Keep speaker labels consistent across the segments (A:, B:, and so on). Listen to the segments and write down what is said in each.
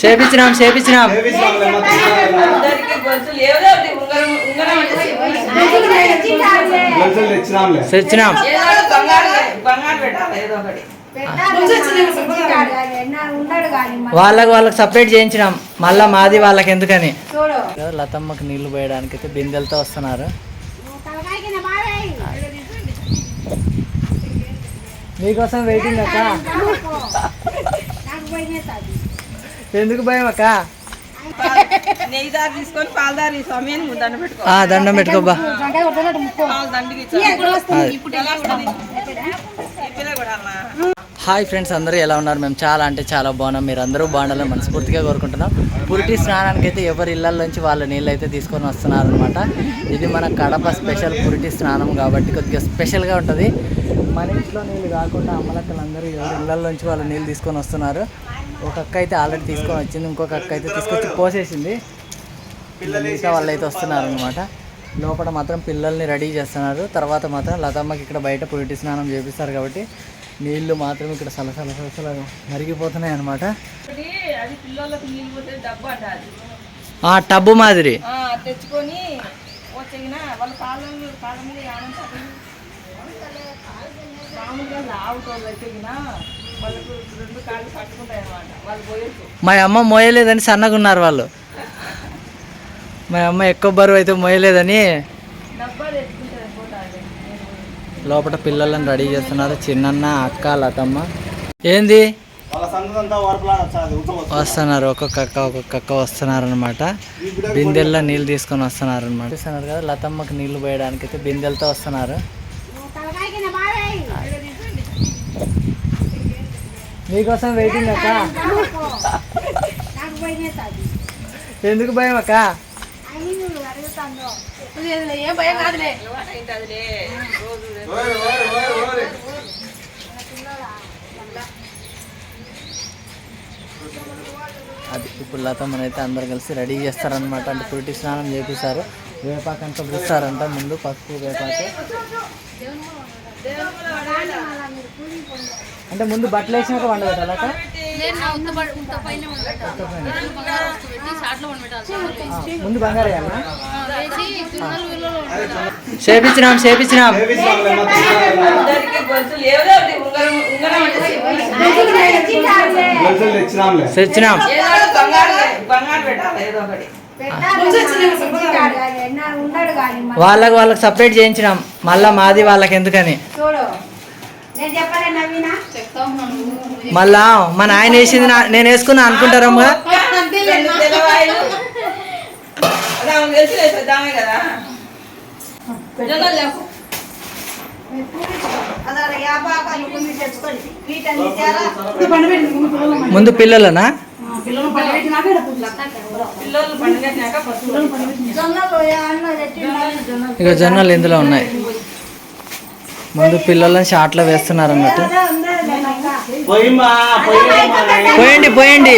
A: చేపించినాం చేపించినాం. తెచ్చినాం. వాళ్ళకి వాళ్ళకి సపరేట్ చేయించినాం. మళ్ళా మాది వాళ్ళకి ఎందుకని?
B: చూడు.
A: లతమ్మకి నీళ్ళు పోయడానికి అయితే బిందెలతో వస్తున్నారు. మీకోసం వెయిటింగ్ అక్క. ఎందుకు భయం అక్క?
C: నెయ్యి దారి తీసుకొని పాలదారి సమయాన్ని దండ పెట్టుకో.
A: దండం పెట్టుకోబా హాయ్ ఫ్రెండ్స్ అందరూ ఎలా ఉన్నారు? మేము చాలా అంటే చాలా బాగున్నాం. మీరు అందరూ బాగుండాలని మనస్ఫూర్తిగా కోరుకుంటున్నాం. పురిటి స్నానానికి అయితే ఎవరి ఇళ్ళల్లోంచి వాళ్ళ నీళ్ళు అయితే తీసుకొని వస్తున్నారు అనమాట ఇది మన కడప స్పెషల్ పురిటి స్నానం కాబట్టి కొద్దిగా స్పెషల్గా ఉంటుంది. మన ఇంట్లో నీళ్ళు కాకుండా అమ్మలక్కలందరూ ఎవరి ఇళ్ళల్లోంచి వాళ్ళ నీళ్ళు తీసుకొని వస్తున్నారు. ఒక అక్క అయితే ఆల్రెడీ తీసుకొని వచ్చింది ఇంకొక అక్క అయితే తీసుకొచ్చి పోసేసింది. మిగతా వాళ్ళు అయితే వస్తున్నారు అనమాట లోపల మాత్రం పిల్లల్ని రెడీ చేస్తున్నారు. తర్వాత మాత్రం లతమ్మకి ఇక్కడ బయట పురిటి స్నానం చేపిస్తారు కాబట్టి నీళ్ళు మాత్రం ఇక్కడ సలసల సలసల మరిగిపోతున్నాయి అనమాట టబ్బు మాదిరి.
C: తెచ్చుకొని వాళ్ళ వాళ్ళకు రెండు కాళ్ళు పట్టుకుంటాయి వాళ్ళు పోయొచ్చు.
A: మా అమ్మ మోయలేదని సన్నగా ఉన్నారు వాళ్ళు. మా అమ్మ ఎక్కువ బరువు అయితే మోయలేదని లోపల పిల్లలను రెడీ చేస్తున్నారు చిన్నన్న అక్క లతమ్మ. ఏంది? వస్తున్నారు. ఒక్కొక్క అక్క ఒక్కొక్క అక్క వస్తున్నారు అనమాట బిందెల్లో నీళ్ళు తీసుకొని వస్తున్నారు అనమాట చూస్తున్నారు కదా లతమ్మకి నీళ్ళు పోయడానికి అయితే బిందెలతో వస్తున్నారు. మీకోసం వెయిటింగ్ అక్క. ఎందుకు భయం అక్క? అది ఇప్పుడు లతమ్మని అయితే అందరు కలిసి రెడీ చేస్తారనమాట అంటే పురిటి స్నానం చేపిస్తారు. వేపాకంతా పూస్తారంట ముందు పసుపు వేపాకు. అంటే ముందు బట్టలు వేసినాక వండ ముందు బంగారు చేపించినాం చేపించినాం. తెచ్చినాం.
C: బంగారు పెట్టాలి ఏదో ఒకటి.
A: వాళ్ళకి వాళ్ళకి సపరేట్ చేయించినాం. మళ్ళా మాది వాళ్ళకి ఎందుకని?
B: చూడు. నేను చెప్పలే నవీనా?
A: మళ్ళా మా నాయన వేసింది నా- నేను వేసుకున్నా అనుకుంటారమ్మా ముందు పిల్లలనా?
C: పిల్లలు
A: ఇక జొన్నలు ఇందులో ఉన్నాయి. ముందు పిల్లలని షార్ట్లో వేస్తున్నారు అన్నట్టు. పోయండి పోయండి.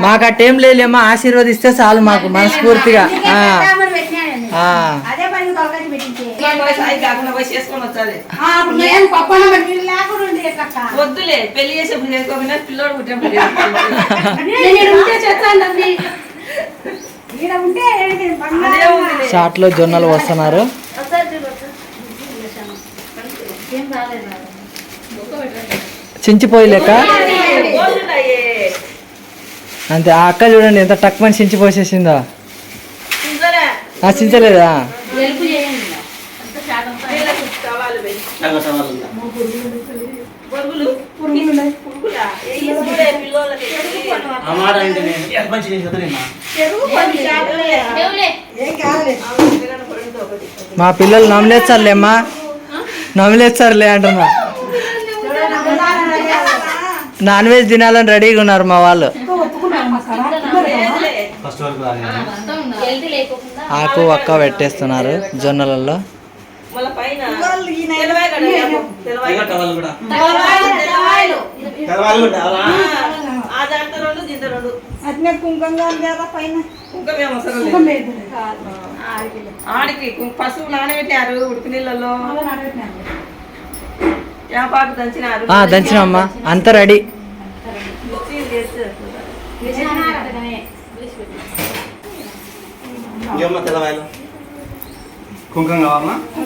A: మాకు అట్టేం లేలేమ్మా ఆశీర్వదిస్తే చాలు మాకు మనస్ఫూర్తిగా. ఆ,
C: వద్దులే పెళ్ళి చేసేప్పుడు చేసుకోకుండా పిల్లోడు పుట్టినప్పుడు ఉందిలే.
A: షార్ట్లో జొన్నలు వస్తున్నారు. చించిపోయలేక. అంతే ఆ అక్క చూడండి ఎంత టక్మని చించిపోసేసిందో.
C: ఇంట్లోనే
A: ఆ చించలేదా? మా పిల్లలు నమ్మలేస్తారులేమ్మా నమ్మలేస్తారులే అంటున్నా. నాన్ వెజ్ తినాలని రెడీగా ఉన్నారు మా వాళ్ళు. ఆకు ఒక్క పెట్టేస్తున్నారు జొన్నలలో.
D: కూడా.
C: రెండు
B: అట్నే కుంకంగా లేదా పైన.
C: కుంకం ఏం అవసరం లేదు. ఆడికి పసుపు నానబెట్టారు ఉడుకు నీళ్ళలో వేపాకు దంచినారు.
A: దంచినమ్మా అంతా రెడీ.
D: ఇంకేమ్మా తెల్లవాయలు? కుంకుమ
C: తీసుకుపోతాంలే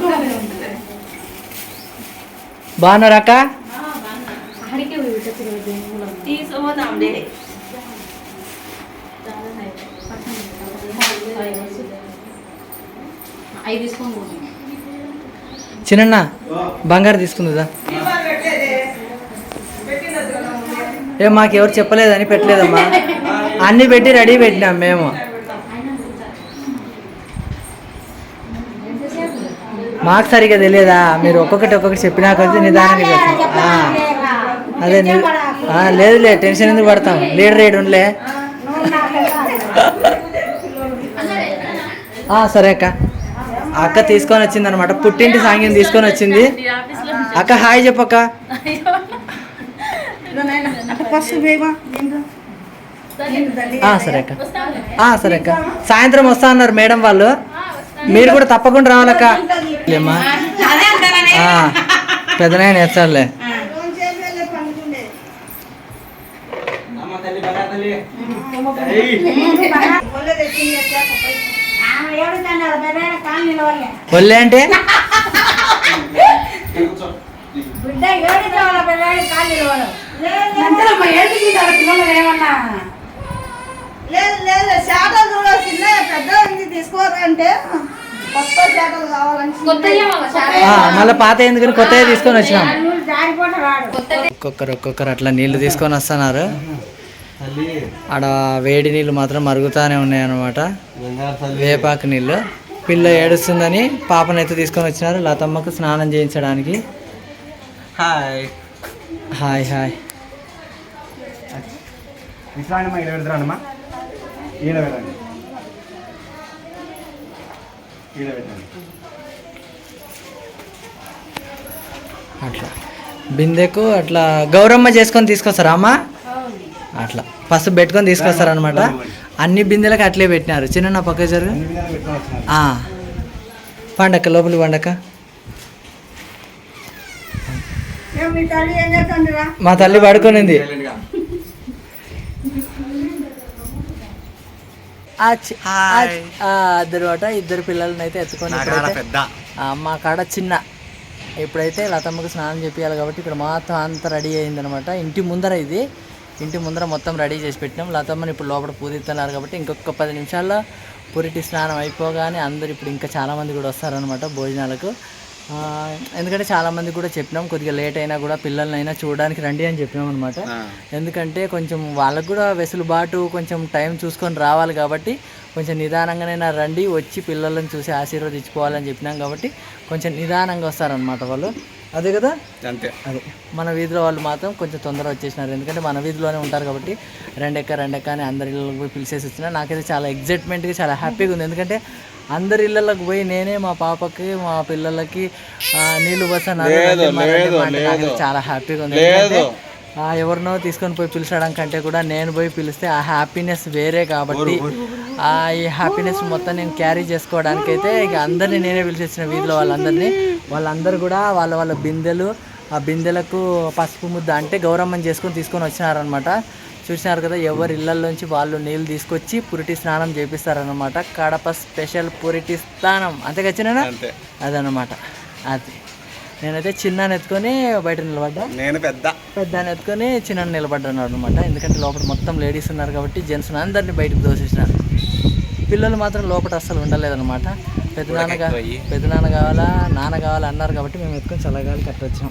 B: అవి తీసుకొని పోతాం
A: చిన్న బంగారు తీసుకుందా ఏ మాకు ఎవరు చెప్పలేదని పెట్టలేదమ్మా. అన్ని పెట్టి రెడీ పెట్టినాం మేము. మాకు సరిగా తెలియదా? మీరు ఒక్కొక్కటి ఒక్కొక్కటి చెప్పినా కొద్ది ఆ, అదే లేదులే టెన్షన్ ఎందుకు పడతాం? లీడర్ రేడు ఉండలే సరే అక్క. అక్క తీసుకొని వచ్చింది అనమాట పుట్టింటి సాంగ్యం తీసుకొని వచ్చింది. అక్క హాయ్ చెప్పక్క. ఆ, సరే అక్క. ఆ, సరే అక్క. సాయంత్రం వస్తా అన్నారు మేడం వాళ్ళు. మీరు కూడా తప్పకుండా రావాలక్క.
D: తల్లి బంగారు తల్లి.
A: ఒళ్ళే అంటే?
C: లేదు లేదు చిన్న పెద్ద కొత్త కావాలని
A: మళ్ళీ పాత ఎందుకని కొత్తగా తీసుకొని వచ్చినాం. ఒక్కొక్కరు ఒక్కొక్కరు అట్లా నీళ్ళు తీసుకొని వస్తున్నారు. ఆడ వేడి నీళ్ళు మాత్రం మరుగుతానే ఉన్నాయి అనమాట
D: బంగారు తల్లి.
A: వేపాకు నీళ్ళు. పిల్ల ఏడుస్తుందని పాపనైతే తీసుకొని వచ్చినారు. లతమ్మకు స్నానం చేయించడానికి.
D: హాయ్.
A: Hi hi.
D: విశ్రాండమ్మా ఈడ పెడతారమ్మా ఈడ పెట్టండి. ఈడ పెట్టండి.
A: అట్లా. బిందెకు అట్లా గౌరమ్మ చేసుకొని తీసుకొస్తారా అమ్మ? అట్లా. పసుపు పెట్టుకొని తీసుకొస్తారు అనమాట అన్ని బిందెలకు అట్లే పెట్టినారు. చిన్న పక్క జరుగు. పండక్క లోపలి పండక్క.
C: మీ తల్లి
A: పడుకునింది.
D: సైలెంట్గా.
A: అద్దరు ఇద్దరు పిల్లల్ని అయితే ఎత్తుకొని
D: నా కాడ
A: ఇప్పుడైతే
D: పెద్ద.
A: ఆ, మా కాడ చిన్న. ఇప్పుడైతే లతమ్మకు స్నానం చేపియాలి కాబట్టి ఇక్కడ మొత్తం అంతా రెడీ అయిందనమాట ఇంటి ముందర ఇది. ఇంటి ముందర మొత్తం రెడీ చేసి పెట్టినాం. లతమ్మని ఇప్పుడు లోపల పూజిస్తున్నారు కాబట్టి ఇంకొక పది నిమిషాల్లో పురిటి స్నానం అయిపోగానే అందరు ఇప్పుడు ఇంకా చాలామంది కూడా వస్తారనమాట భోజనాలకు. ఎందుకంటే చాలామంది కూడా చెప్పినాం కొద్దిగా లేట్ అయినా కూడా పిల్లల్నైనా చూడడానికి రండి అని చెప్పినాం అనమాట. ఎందుకంటే కొంచెం వాళ్ళకు కూడా వెసులుబాటు కొంచెం టైం చూసుకొని రావాలి కాబట్టి కొంచెం నిదానంగానైనా రండి వచ్చి పిల్లలను చూసి ఆశీర్వదించుకోవాలని చెప్పినాం కాబట్టి కొంచెం నిదానంగా వస్తారనమాట వాళ్ళు. అదే కదా?
D: అంతే.
A: అదే. మన వీధిలో వాళ్ళు మాత్రం కొంచెం తొందరగా వచ్చేసినారు. ఎందుకంటే మన వీధిలోనే ఉంటారు కాబట్టి రెండెక్క రెండెక్క అని అందరి పిలిచేసి వచ్చిన. నాకైతే చాలా ఎగ్జైట్మెంట్గా చాలా హ్యాపీగా ఉంది. ఎందుకంటే అందరి ఇళ్ళకి పోయి నేనే మా పాపకి మా పిల్లలకి ఆ, నీళ్ళు పోస్తాను చాలా హ్యాపీగా ఉంది. ఎవరినో తీసుకొని పోయి పిలిచడం కంటే కూడా నేను పోయి పిలిస్తే ఆ హ్యాపీనెస్ వేరే కాబట్టి ఆ ఈ హ్యాపీనెస్ మొత్తం నేను క్యారీ చేసుకోవడానికి అయితే ఇక అందరినీ నేనే పిలిచేసిన వీధిలో వాళ్ళందరినీ. వాళ్ళందరూ కూడా వాళ్ళ వాళ్ళ బిందెలు ఆ బిందెలకు పసుపు ముద్ద అంటే గౌరమ్మని చేసుకొని తీసుకొని వచ్చినారనమాట చూసినారు కదా ఎవరి ఇళ్ళల్లోంచి వాళ్ళు నీళ్ళు తీసుకొచ్చి పురిటి స్నానం చేపిస్తారనమాట కడప స్పెషల్ పురిటి స్నానం. అంతే
D: అంతే.
A: అదనమాట అది. నేనైతే చిన్న ఎత్తుకొని బయట నిలబడ్డా.
D: నేను పెద్ద.
A: పెద్ద ఎత్తుకొని చిన్న నిలబడ్డాను అనమాట ఎందుకంటే లోపల మొత్తం లేడీస్ ఉన్నారు కాబట్టి జెంట్స్ అందరినీ బయటకు దోసేసినారు పిల్లలు మాత్రం లోపల అస్సలు ఉండలేదన్నమాట. పెద్ద నాన్న పెద్ద నాన్న కావాలా నాన్న కావాలా అన్నారు కాబట్టి మేము ఎత్తుకొని చల్లగాలి కట్టొచ్చాం.